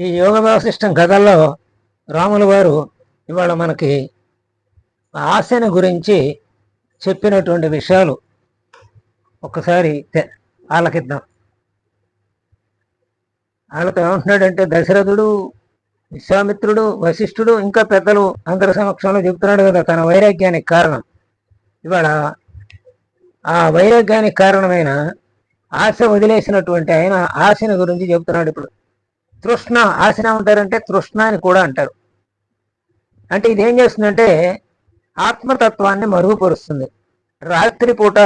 ఈ యోగ వాసిష్టం కథల్లో రాములు వారు ఇవాళ మనకి ఆశని గురించి చెప్పినటువంటి విషయాలు ఒక్కసారి తె- ఆలకిద్దాం. వాళ్ళతో ఏమంటున్నాడంటే దశరథుడు విశ్వామిత్రుడు వశిష్ఠుడు ఇంకా పెద్దలు అందరి సమక్షంలో చెబుతున్నాడు కదా తన వైరాగ్యానికి కారణం. ఇవాళ ఆ వైరాగ్యానికి కారణమైన ఆశ వదిలేసినటువంటి ఆయన ఆశని గురించి చెబుతున్నాడు ఇప్పుడు. తృష్ణ ఆశన అంటారంటే తృష్ణ అని కూడా అంటారు. అంటే ఇది ఏం చేస్తుందంటే ఆత్మతత్వాన్ని మరుగుపరుస్తుంది. రాత్రిపూట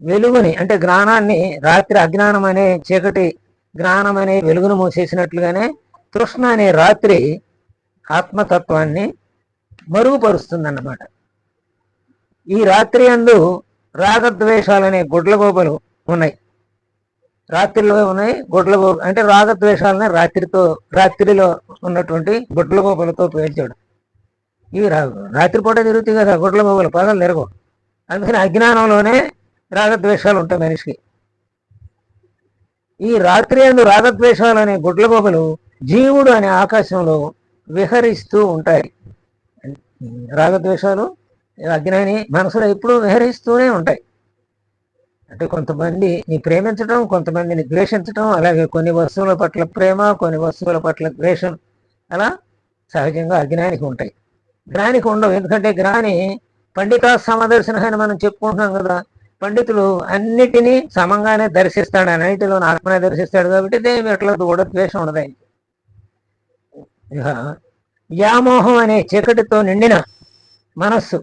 వెలుగుని అంటే జ్ఞానాన్ని రాత్రి అజ్ఞానం అనే చీకటి జ్ఞానం అనే వెలుగును మూసేసినట్లుగానే తృష్ణ అనే రాత్రి ఆత్మతత్వాన్ని మరుగుపరుస్తుంది అన్నమాట ఈ రాత్రి అందు రాగద్వేషాలనే గుడ్లగోబలు ఉన్నాయి. రాత్రిలో ఉన్నాయి గుడ్లగో అంటే రాగద్వేషాలని రాత్రితో రాత్రిలో ఉన్నటువంటి గుడ్లగోబలతో పేర్చాడు ఇవి రా రాత్రిపూట తిరుగుతాయి కదా గుడ్లగోబలు పదాలు తిరగవు. అందుకని అజ్ఞానంలోనే రాగద్వేషాలు ఉంటాయి మనిషికి. ఈ రాత్రి అందు రాగద్వేషాలు అనే గుడ్లగోబలు జీవుడు అనే ఆకాశంలో విహరిస్తూ ఉంటాయి. రాగద్వేషాలు అజ్ఞాని మనసులో ఎప్పుడూ విహరిస్తూనే ఉంటాయి. అంటే కొంతమంది నీ ప్రేమించడం కొంతమందిని ద్వేషించడం అలాగే కొన్ని వస్తువుల పట్ల ప్రేమ కొన్ని వస్తువుల పట్ల ద్వేషం అలా సహజంగా అజ్ఞానికి ఉంటాయి. జ్ఞానికి ఉండవు. ఎందుకంటే జ్ఞాని పండిత సమదర్శన అని మనం చెప్పుకుంటున్నాం కదా. పండితులు అన్నిటినీ సమంగానే దర్శిస్తాడు. అన్నిటిలో ఆత్మనే దర్శిస్తాడు కాబట్టి దేని ఎట్లా కూడా ద్వేషం ఉండదు వ్యామోహం అనే చీకటితో నిండిన మనస్సు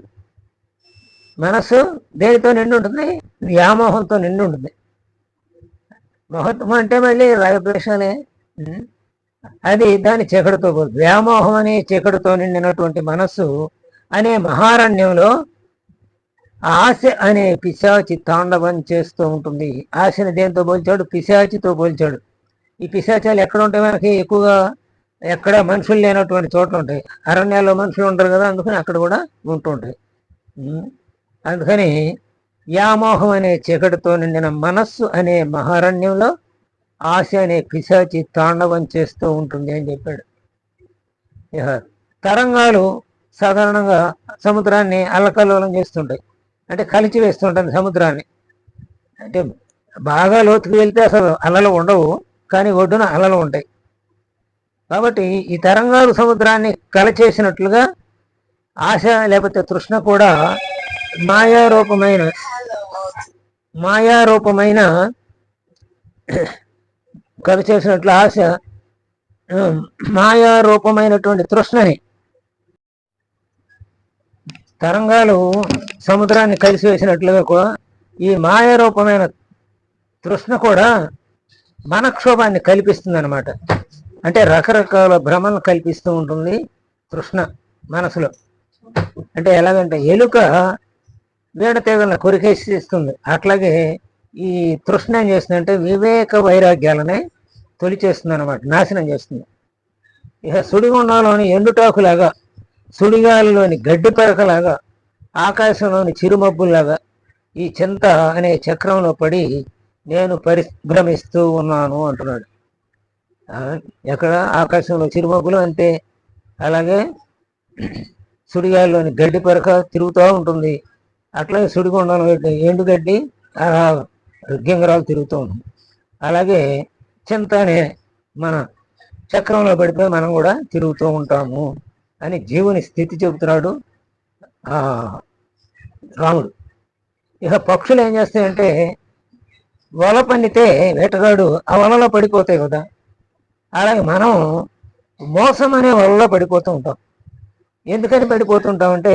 మనస్సు దేనితో నిండి ఉంటుంది? వ్యామోహంతో నిండి ఉంటుంది. మహత్వం అంటే మళ్ళీ రాగద్వేషాలే. అది దాని చీకటితో పోదు. వ్యామోహం అనే చీకటితో నిండినటువంటి మనస్సు అనే మహారణ్యంలో ఆశ అనే పిశాచి తాండవం చేస్తూ ఉంటుంది. ఆశని దేంతో పోల్చాడు? పిశాచితో పోల్చాడు. ఈ పిశాచాలు ఎక్కడ ఉంటాయి మనకి? ఎక్కువగా ఎక్కడ మనుషులు లేనటువంటి చోట్ల ఉంటాయి. అరణ్యాల్లో మనుషులు ఉంటారు కదా అందుకని అక్కడ కూడా ఉంటుంటాయి అందుకని వ్యామోహం అనే చీకటితో నిండిన మనస్సు అనే మహారణ్యంలో ఆశ అనే పిశాచి తాండవం చేస్తూ ఉంటుంది అని చెప్పాడు. తరంగాలు సాధారణంగా సముద్రాన్ని అల్లకల్లోలం చేస్తుంటాయి. అంటే కలిచి వేస్తుంటుంది సముద్రాన్ని. అంటే బాగా లోతుకు వెళ్తే అసలు అలలు ఉండవు కానీ ఒడ్డున అలలు ఉంటాయి. కాబట్టి ఈ తరంగాలు సముద్రాన్ని కలచేసినట్లుగా ఆశ లేకపోతే తృష్ణ కూడా మాయారూపమైన మాయారూపమైన కవి చేసినట్లు ఆశ మాయారూపమైనటువంటి తృష్ణని తరంగాలు సముద్రాన్ని కలిసి వేసినట్లుగా కూడా ఈ మాయారూపమైన తృష్ణ కూడా మనక్షోభాన్ని కల్పిస్తుంది అనమాట అంటే రకరకాల భ్రమలను కల్పిస్తూ ఉంటుంది తృష్ణ మనసులో. అంటే ఎలాగంటే ఎలుక వీడ తీగలను కొరికేసిస్తుంది. అట్లాగే ఈ తృష్ణ ఏం చేస్తుందంటే వివేక వైరాగ్యాలని తొలిచేస్తుంది అనమాట నాశనం చేస్తుంది. ఇక సుడిగుండంలోని ఎండుటాకులాగా సుడిగాలిలోని గడ్డి పెరకలాగా ఆకాశంలోని చిరుమబ్బులాగా ఈ చింత అనే చక్రంలో పడి నేను పరిభ్రమిస్తూ ఉన్నాను అంటున్నాడు. ఎక్కడ? ఆకాశంలో చిరుమబ్బులు అంతే అలాగే సుడిగాలిలోని గడ్డి పెరక తిరుగుతూ ఉంటుంది. అట్లాగే సుడిగుండం ఎండుగడ్డి గింగరాలు తిరుగుతూ ఉంటుంది అలాగే చింత అనే మన చక్రంలో పడిపోయి మనం కూడా తిరుగుతూ ఉంటాము అని జీవుని స్థితి చెబుతున్నాడు రాముడు. ఇక పక్షులు ఏం చేస్తాయంటే వల పన్నితే వేటగాడు ఆ వలలో పడిపోతాయి కదా. అలాగే మనం మోసం అనే వలలో పడిపోతూ ఉంటాం. ఎందుకని పడిపోతుంటామంటే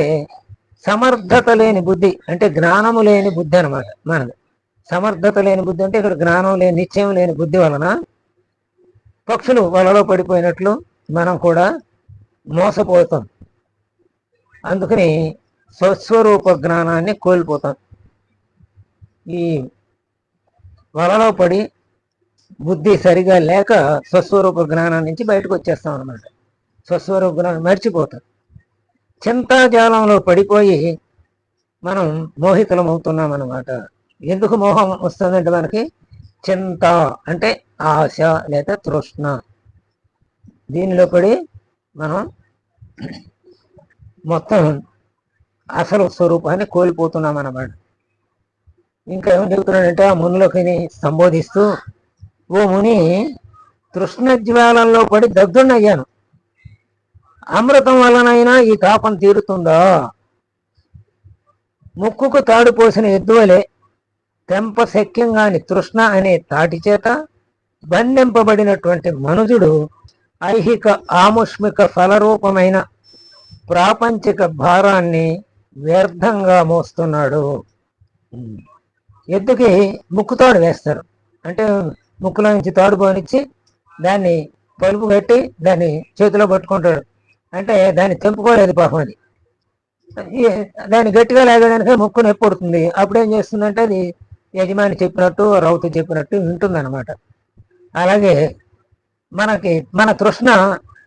సమర్థత లేని బుద్ధి అంటే జ్ఞానము లేని బుద్ధి అనమాట మనది. సమర్థత లేని బుద్ధి అంటే ఇక్కడ జ్ఞానం లేని నిశ్చయం లేని బుద్ధి వలన పక్షులు వలలో పడిపోయినట్లు మనం కూడా మోసపోతాం. అందుకని స్వస్వరూప జ్ఞానాన్ని కోల్పోతాం. ఈ వలలో పడి బుద్ధి సరిగా లేక స్వస్వరూప జ్ఞానం నుంచి బయటకు వచ్చేస్తాం అనమాట స్వస్వరూప జ్ఞానం మర్చిపోతాం. చింతాజాలంలో పడిపోయి మనం మోహితులం అవుతున్నాం అనమాట ఎందుకు మోహం వస్తుందంటే మనకి చింత అంటే ఆశ లేదా తృష్ణ. దీనిలో పడి మనం మొత్తం అసలు స్వరూపాన్ని కోల్పోతున్నాం అన్నమాట ఇంకా ఏం చెబుతున్నాడంటే ఆ మునులకి సంబోధిస్తూ ఓ ముని తృష్ణ జ్వాలంలో పడి దగ్ధున్నయ్యాను అమృతం వలనైనా ఈ తాపం తీరుతుందా? ముక్కుకు తాడు పోసిన ఎద్దువలే తెంప శక్యంగాని తృష్ణ అనే తాటి చేత బంధింపబడినటువంటి మనుజుడు ఐహిక ఆముష్మిక ఫలరూపమైన ప్రాపంచిక భారాన్ని వ్యర్థంగా మోస్తున్నాడు. ఎద్దుకి ముక్కు తాడు వేస్తారు. అంటే ముక్కులో నుంచి తాడు పోనిచ్చి దాన్ని పలుపు కట్టి దాన్ని చేతిలో పట్టుకుంటాడు. అంటే దాన్ని తెంపుకోలేదు పాపం అది. దాన్ని గట్టిగా లాగడానికి ముక్కు నొప్పి పడుతుంది. అప్పుడు ఏం చేస్తుందంటే అది యజమాని చెప్పినట్టు రౌతు చెప్పినట్టు వింటుంది అనమాట అలాగే మనకి మన తృష్ణ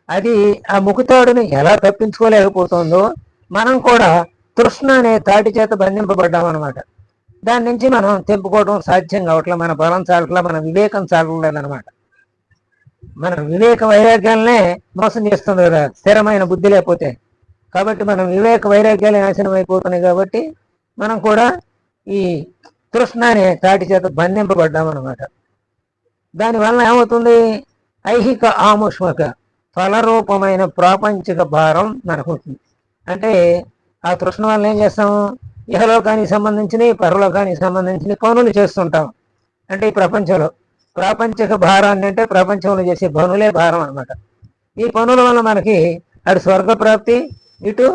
అది ఆ ముక్కుతాడుని ఎలా తప్పించుకోలేకపోతుందో మనం కూడా తృష్ణ అనే తాటి చేత బంధింపబడ్డాం అనమాట దాని నుంచి మనం తెంపుకోవడం సాధ్యం కావట్లే మన బలం చాలట్లా మన వివేకం చాలలేదన్నమాట మన వివేక వైరాగ్యాలనే మోసం చేస్తుంది కదా స్థిరమైన బుద్ధి లేకపోతే. కాబట్టి మనం వివేక వైరాగ్యాలే నాశనం అయిపోతున్నాయి కాబట్టి మనం కూడా ఈ తృష్ణ అనే తాటి చేత బంధింపబడ్డాం అనమాట దానివల్ల ఏమవుతుంది? ఐహిక ఆముష్మక ఫలరూపమైన ప్రాపంచిక భారం మనకు అంటే ఆ తృష్ణ వల్ల ఏం చేస్తాం? ఇహలోకానికి సంబంధించినవి పరలోకానికి సంబంధించిన పనులు చేస్తుంటాం. అంటే ఈ ప్రపంచంలో ప్రాపంచిక భారాన్ని అంటే ప్రపంచంలో చేసే పనులే భారం అనమాట ఈ పనుల వల్ల మనకి అటు స్వర్గ ప్రాప్తి ఇటు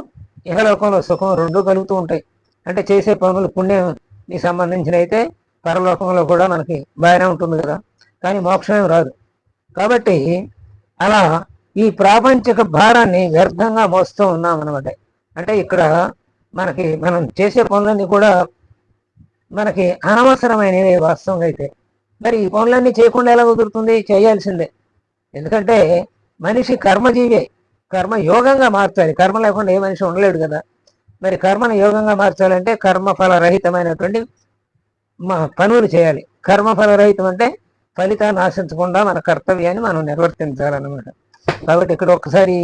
ఇహలోకంలో సుఖం రెండు కలుగుతూ ఉంటాయి. అంటే చేసే పనులు పుణ్యానికి సంబంధించిన అయితే పరలోకంలో కూడా మనకి బాగానే ఉంటుంది కదా. కానీ మోక్షం రాదు. కాబట్టి అలా ఈ ప్రాపంచిక భారాన్ని వ్యర్థంగా మోస్తూ ఉన్నాం అనమాట అంటే ఇక్కడ మనకి మనం చేసే పనులన్నీ కూడా మనకి అనవసరమైనవి వాస్తవంగా అయితే. మరి ఈ పనులన్నీ చేయకుండా ఎలా కుదురుతుంది? చేయాల్సిందే. ఎందుకంటే మనిషి కర్మజీవే కర్మ యోగంగా మార్చాలి కర్మ లేకుండా ఏ మనిషి ఉండలేడు కదా. మరి కర్మను యోగంగా మార్చాలంటే కర్మఫల రహితమైనటువంటి పనులు చేయాలి. కర్మఫల రహితం అంటే ఫలితాన్ని ఆశించకుండా మన కర్తవ్యాన్ని మనం నిర్వర్తించాలన్నమాట. కాబట్టి ఇక్కడ ఒకసారి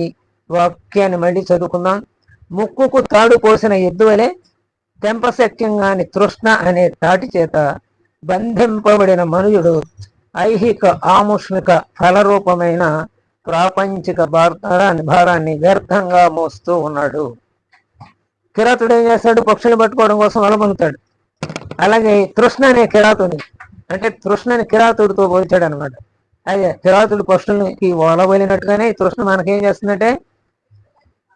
వాక్యాన్ని మళ్ళీ చదువుకుందాం. ముక్కుకు తాడు పోసిన ఎద్దువలే తెంపశక్యంగాని తృష్ణ అనే తాటి చేత బంధింపబడిన మనుయుడు ఐహిక ఆముష్మిక ఫలరూపమైన ప్రాపంచిక భారాన్ని భారాన్ని వ్యర్థంగా మోస్తూ ఉన్నాడు. కిరాతుడు ఏం చేస్తాడు? పక్షులు పట్టుకోవడం కోసం వలమనుతాడు అలాగే తృష్ణ అనే కిరాతుని అంటే తృష్ణని కిరాతుడితో పోల్చాడు అనమాట అదే కిరాతుడు పక్షులకి ఓలబోలినట్టుగానే తృష్ణ మనకేం చేస్తుందంటే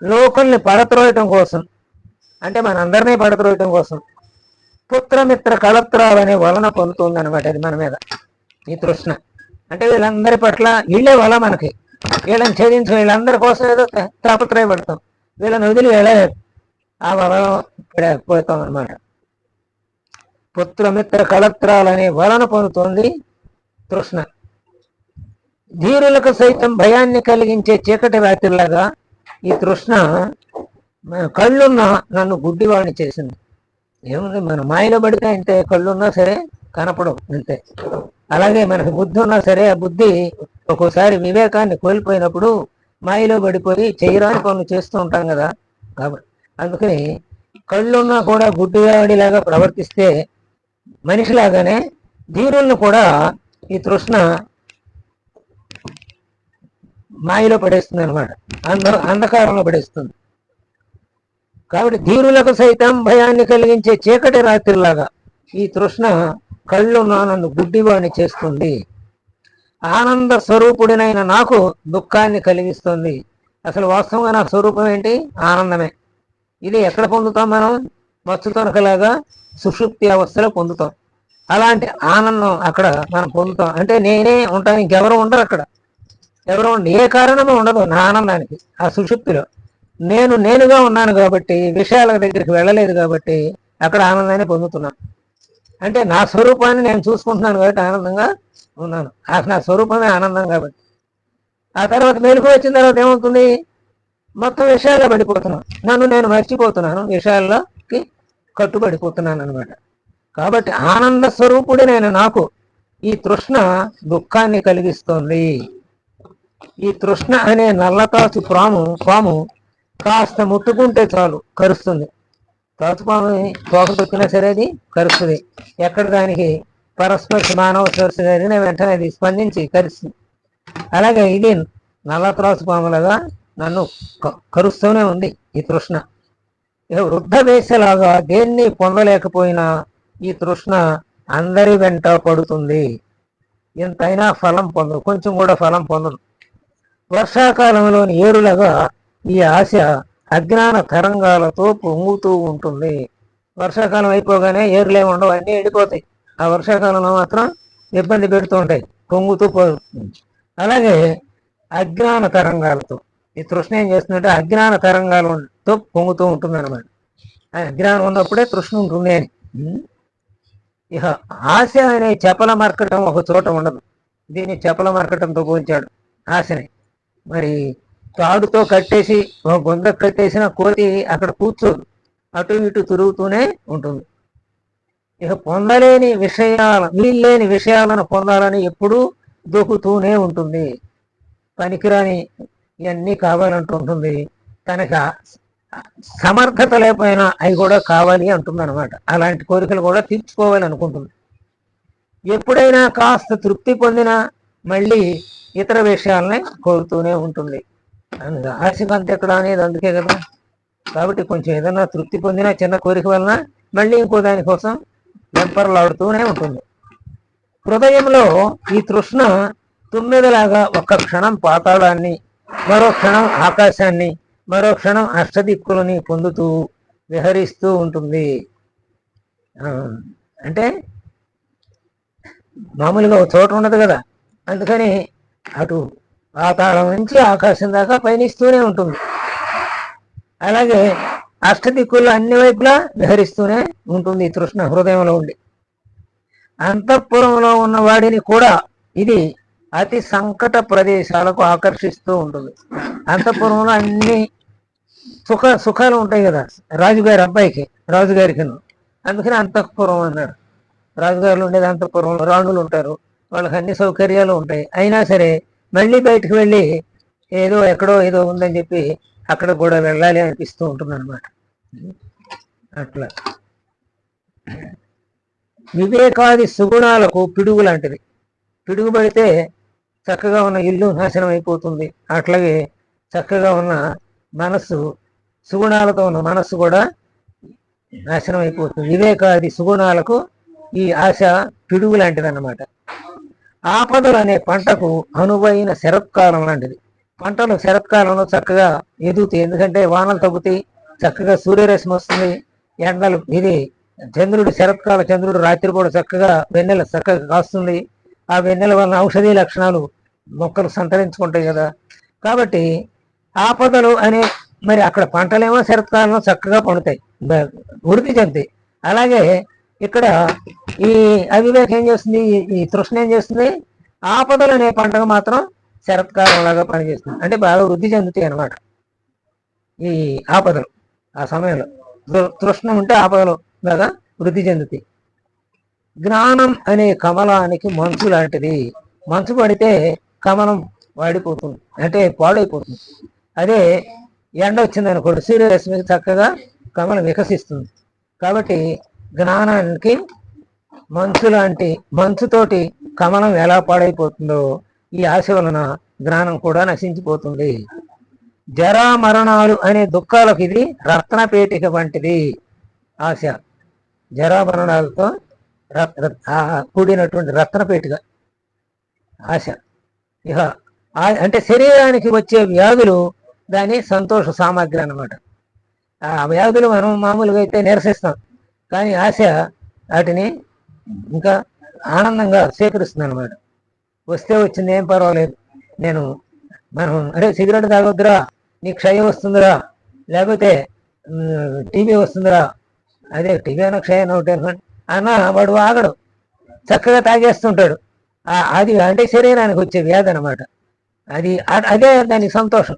లోకల్ని పడత్రోయటం కోసం అంటే మనందరినీ పడత్రోయటం కోసం పుత్రమిత్ర కళత్రాలు అనే వలన పొందుతుంది అనమాట అది మన మీద. ఈ తృష్ణ. అంటే వీళ్ళందరి పట్ల వీళ్ళే వల మనకి. వీళ్ళని ఛేదించి వీళ్ళందరి కోసం ఏదో తాపత్రయపడతాం వీళ్ళని వదిలి వెళ్ళలేదు ఆ వలలో పోతాం అనమాట పుత్రమిత్ర కళత్రాలనే వలన పొందుతుంది తృష్ణ. ధీరులకు సైతం భయాన్ని కలిగించే చీకటి రాత్రిలాగా ఈ తృష్ణ కళ్ళున్న నన్ను గుడ్డివాడిని చేసింది. ఏముంది? మన మాయలో పడితే అంతే కళ్ళున్నా సరే కనపడవు అంతే. అలాగే మనకు బుద్ధి ఉన్నా సరే ఆ బుద్ధి ఒక్కోసారి వివేకాన్ని కోల్పోయినప్పుడు మాయలో పడిపోయి చేయరాని పనులు చేస్తూ ఉంటాం కదా. కాబట్టి అందుకని కళ్ళున్నా కూడా గుడ్డివాడిలాగా ప్రవర్తిస్తే మనిషిలాగానే ధీరులను కూడా ఈ తృష్ణ మాయలో పడేస్తుంది అనమాట అంధ అంధకారంలో పడేస్తుంది. కాబట్టి ధీరులకు సైతం భయాన్ని కలిగించే చీకటి రాత్రిలాగా ఈ తృష్ణ కళ్ళు నన్ను గుడ్డివాణి చేస్తుంది. ఆనంద స్వరూపుడినైన నాకు దుఃఖాన్ని కలిగిస్తుంది. అసలు వాస్తవంగా నా స్వరూపం ఏంటి? ఆనందమే. ఇది ఎక్కడ పొందుతాం మనం? మత్తు తొనకలాగా సుషుప్తి అవస్థలో పొందుతాం. అలాంటి ఆనందం అక్కడ మనం పొందుతాం. అంటే నేనే ఉంటాను ఇంకెవరు ఉండరు అక్కడ. ఎవరు ఏ కారణము ఉండదు నా ఆనందానికి ఆ సుషుప్తిలో. నేను నేనుగా ఉన్నాను కాబట్టి విషయాల దగ్గరికి వెళ్ళలేదు కాబట్టి అక్కడ ఆనందాన్ని పొందుతున్నాను. అంటే నా స్వరూపాన్ని నేను చూసుకుంటున్నాను కాబట్టి ఆనందంగా ఉన్నాను. ఆ నా స్వరూపమే ఆనందం కాబట్టి. ఆ తర్వాత మెలకు వచ్చిన తర్వాత ఏమవుతుంది? మొత్తం విషయాల్లో పడిపోతున్నాను. నన్ను నేను మర్చిపోతున్నాను. విషయాల్లోకి కట్టుబడిపోతున్నాను అనమాట కాబట్టి ఆనంద స్వరూపుడే నేను నాకు. ఈ తృష్ణ దుఃఖాన్ని కలిగిస్తోంది. ఈ తృష్ణ అనే నల్లకాసు పాము పాము కాస్త ముట్టుకుంటే చాలు కరుస్తుంది. తాచుపాము తోక తొక్కినా సరే అది కరుస్తుంది. ఎక్కడ దానికి పరస్పర్శ మానవ స్పర్శ జరిగిన వెంటనే అది స్పందించి కరుస్తుంది. అలాగే ఇది నల్ల త్రాసు పాములుగా నన్ను కరుస్తూనే ఉంది ఈ తృష్ణ. వృద్ధ వేసలాగా దేన్ని పొందలేకపోయినా ఈ తృష్ణ అందరి వెంట పడుతుంది. ఎంతైనా ఫలం పొందదు కొంచెం కూడా ఫలం పొందదు. వర్షాకాలంలోని ఏరులగా ఈ ఆశ అజ్ఞాన తరంగాలతో పొంగుతూ ఉంటుంది. వర్షాకాలం అయిపోగానే ఏర్లే ఉండవు అన్నీ ఎండిపోతాయి. ఆ వర్షాకాలంలో మాత్రం ఇబ్బంది పెడుతూ ఉంటాయి పొంగుతూ పోతుంది అలాగే అజ్ఞాన తరంగాలతో. ఈ తృష్ణ ఏం చేస్తుందంటే అజ్ఞాన తరంగాలతో పొంగుతూ ఉంటుంది అనమాట అజ్ఞానం ఉన్నప్పుడే తృష్ణ ఉంటుంది అని. ఇక ఆశ అనే చెపల మరకటం ఒక చోట ఉండదు. దీన్ని చెపల మరకటంతో పోల్చాడు ఆశని. మరి తాడుతో కట్టేసి ఒక గొంత కట్టేసిన కోతి అక్కడ కూర్చోదు అటు ఇటు తిరుగుతూనే ఉంటుంది. ఇక పొందలేని విషయాల వీల్లేని విషయాలను పొందాలని ఎప్పుడూ దూకుతూనే ఉంటుంది. పనికిరాని ఇవన్నీ కావాలంటుంటుంది తనకు సమర్థత లేకపోయినా అవి కూడా కావాలి అంటుంది అనమాట అలాంటి కోరికలు కూడా తీర్చుకోవాలి అనుకుంటుంది. ఎప్పుడైనా కాస్త తృప్తి పొందినా మళ్ళీ ఇతర విషయాలనే కోరుతూనే ఉంటుంది. ఆశకంత ఎక్కడ అనేది అందుకే కదా. కాబట్టి కొంచెం ఏదైనా తృప్తి పొందిన చిన్న కోరిక వలన మళ్ళీ ఇంకో దానికోసం వెంపర్లాడుతూనే ఉంటుంది. హృదయంలో ఈ తృష్ణ తుమ్మెదలాగా ఒక్క క్షణం పాతాళాన్ని మరో క్షణం ఆకాశాన్ని మరో క్షణం అష్టదిక్కులని పొందుతూ విహరిస్తూ ఉంటుంది. అంటే మామూలుగా ఒక చోట ఉండదు కదా. అందుకని అటు పాతాళం నుంచి ఆకాశం దాకా పయనిస్తూనే ఉంటుంది. అలాగే అష్టదిక్కుల్లో అన్ని వైపులా విహరిస్తూనే ఉంటుంది ఈ తృష్ణ హృదయంలో ఉండి. అంతఃపురంలో ఉన్న వాడిని కూడా ఇది అతి సంకట ప్రదేశాలకు ఆకర్షిస్తూ ఉంటుంది. అంతఃపురంలో అన్ని సుఖ సుఖాలు ఉంటాయి కదా రాజుగారి అబ్బాయికి రాజుగారికి అందుకని అంతఃపురం అన్నాడు. రాజుగారులు ఉండేది అంతఃపురంలో రాణులు ఉంటారు. వాళ్ళకి అన్ని సౌకర్యాలు ఉంటాయి. అయినా సరే మళ్ళీ బయటకు వెళ్ళి ఏదో ఎక్కడో ఏదో ఉందని చెప్పి అక్కడ కూడా వెళ్ళాలి అనిపిస్తూ ఉంటుంది అనమాట అట్లా. వివేకాది సుగుణాలకు పిడుగు లాంటిది. పిడుగు పడితే చక్కగా ఉన్న ఇల్లు నాశనం అయిపోతుంది. అట్లాగే చక్కగా ఉన్న మనస్సు సుగుణాలతో ఉన్న మనస్సు కూడా నాశనం అయిపోతుంది. వివేకాది సుగుణాలకు ఈ ఆశ పిడుగు లాంటిది అన్నమాట ఆపదలు అనే పంటకు అనువైన శరత్కాలం లాంటిది. పంటలు శరత్కాలంలో చక్కగా ఎదుగుతాయి. ఎందుకంటే వానలు తగ్గుతాయి చక్కగా సూర్యరశ్మి వస్తుంది ఎండలు ఇది చంద్రుడు శరత్కాల చంద్రుడు రాత్రి కూడా చక్కగా వెన్నెల చక్కగా కాస్తుంది. ఆ వెన్నెల వలన ఔషధీయ లక్షణాలు మొక్కలు సంతరించుకుంటాయి కదా. కాబట్టి ఆపదలు అనే మరి అక్కడ పంటలేమో శరత్కాలంలో చక్కగా పండుతాయి. వృద్ధి చెందుతాయి. అలాగే ఇక్కడ ఈ అవివేకం ఏం చేస్తుంది? ఈ- ఈ తృష్ణ ఏం చేస్తుంది? ఆపదలు అనే పండుగ మాత్రం శరత్కాలంలాగా పనిచేస్తుంది. అంటే బాగా వృద్ధి చెందుతాయి అన్నమాట. ఈ ఆపదలు ఆ సమయంలో. తృ- తృష్ణ ఉంటే ఆపదలు బాగా వృద్ధి చెందుతాయి. జ్ఞానం అనే కమలానికి మంచు లాంటిది. మంచు పడితే కమలం వాడిపోతుంది. అంటే పాడైపోతుంది. అదే ఎండ వచ్చిందనుకోండి సూర్యరశ్మికి చక్కగా కమలం వికసిస్తుంది. కాబట్టి జ్ఞానానికి మంచు లాంటి మంచుతోటి కమలం ఎలా పాడైపోతుందో ఈ ఆశ వలన జ్ఞానం కూడా నశించిపోతుంది. జరా మరణాలు అనే దుఃఖాలకు ఇది రత్నపేటిక వంటిది ఆశ. జరా మరణాలతో కూడినటువంటి రత్న పేటిక కూడినటువంటి రత్నపేటిక ఆశ. ఇక అంటే శరీరానికి వచ్చే వ్యాధులు దాని సంతోష సామాగ్రి అన్నమాట. ఆ వ్యాధులు మనం మామూలుగా అయితే నిరసిస్తాం. కానీ ఆశ వాటిని ఇంకా ఆనందంగా స్వీకరిస్తుంది అనమాట వస్తే వచ్చింది ఏం పర్వాలేదు. నేను మనం అరే సిగరెట్ తాగొద్దురా నీ క్షయం వస్తుందిరా లేకపోతే టీవీ వస్తుందిరా అదే టీవీ అయినా క్షయం ఒకటి అన్న వాడు ఆగడు. చక్కగా తాగేస్తుంటాడు. అది అంటే శరీరానికి వచ్చే వ్యాధి అనమాట అది అదే దానికి సంతోషం.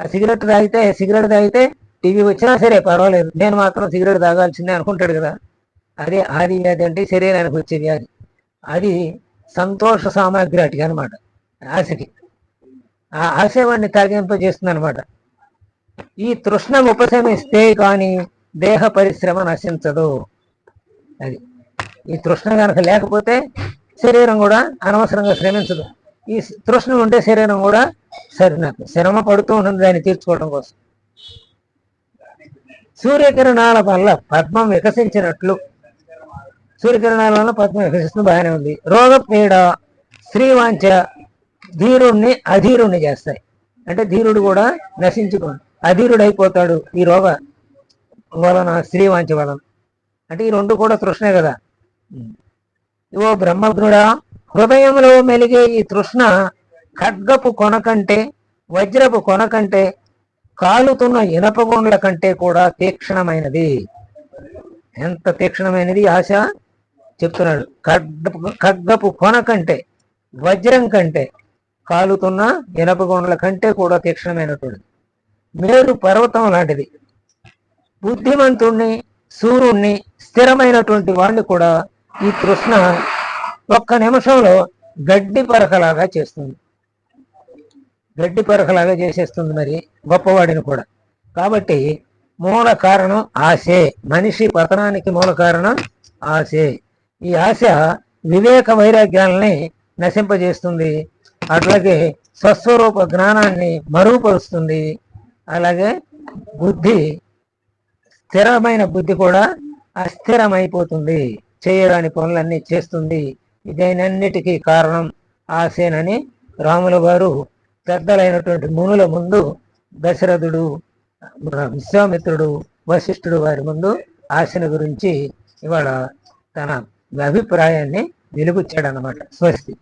ఆ సిగరెట్ తాగితే సిగరెట్ తాగితే టీవీ వచ్చినా సరే పర్వాలేదు. నేను మాత్రం సిగరెట్ తాగాల్సిందే అనుకుంటాడు కదా. అదే ఆది వ్యాధి అంటే శరీరానికి వచ్చే వ్యాధి. అది సంతోష సామాగ్రి అటుగా అనమాట ఆశకి. ఆ ఆశ వాడిని తాగింపజేస్తుంది అనమాట ఈ తృష్ణ ఉపశమిస్తే కానీ దేహ పరిశ్రమ నశించదు. అది. ఈ తృష్ణ కనుక లేకపోతే శరీరం కూడా అనవసరంగా శ్రమించదు. ఈ తృష్ణ ఉంటే శరీరం కూడా సరే శ్రమ పడుతూ ఉంటుంది దాన్ని తీర్చుకోవడం కోసం. సూర్యకిరణాల వల్ల పద్మం వికసించినట్లు. సూర్యకిరణాల వల్ల పద్మం వికసిస్తుంది బాగానే ఉంది. రోగ పీడ శ్రీవాంచ ధీరుణ్ణి అధీరుణ్ణి చేస్తాయి. అంటే ధీరుడు కూడా నశించుకోండి. అధీరుడు అయిపోతాడు ఈ రోగ వలన శ్రీవాంచ వలన. అంటే ఈ రెండు కూడా తృష్ణే కదా. ఓ బ్రహ్మగ్నుడా హృదయంలో మెలిగే ఈ తృష్ణ ఖడ్గపు కొనకంటే వజ్రపు కొనకంటే కాలుతున్న ఇనప గుండ్ల కంటే కూడా తీక్షణమైనది. ఎంత తీక్షణమైనది? ఆశ? చెప్తున్నాడు. ఖడ్గపు ఖడ్గపు కొన కంటే వజ్రం కంటే కాలుతున్న ఇనప గుండ్ల కంటే కూడా తీక్షణమైనటువంటి. మేరు పర్వతం లాంటిది. బుద్ధిమంతుణ్ణి సూర్యుణ్ణి స్థిరమైనటువంటి వాడిని కూడా ఈ కృష్ణ ఒక్క నిమిషంలో గడ్డి పరకలాగా చేస్తుంది. గడ్డి పరకలాగా చేసేస్తుంది మరి గొప్పవాడిని కూడా. కాబట్టి మూల కారణం ఆశే మనిషి పతనానికి మూల కారణం ఆశే. ఈ ఆశ వివేక వైరాగ్యాలని నశింపజేస్తుంది అట్లాగే స్వస్వరూప జ్ఞానాన్ని మరుగుపరుస్తుంది అలాగే బుద్ధి స్థిరమైన బుద్ధి కూడా అస్థిరమైపోతుంది చేయరాని పనులన్నీ చేస్తుంది. ఇదైనన్నిటికీ కారణం ఆసేనని రాముల వారు పెద్దలైనటువంటి మునుల ముందు దశరథుడు విశ్వామిత్రుడు వశిష్ఠుడు వారి ముందు ఆశను గురించి ఇవాళ తన అభిప్రాయాన్ని వెలుగుచ్చాడనమాట స్వస్తి.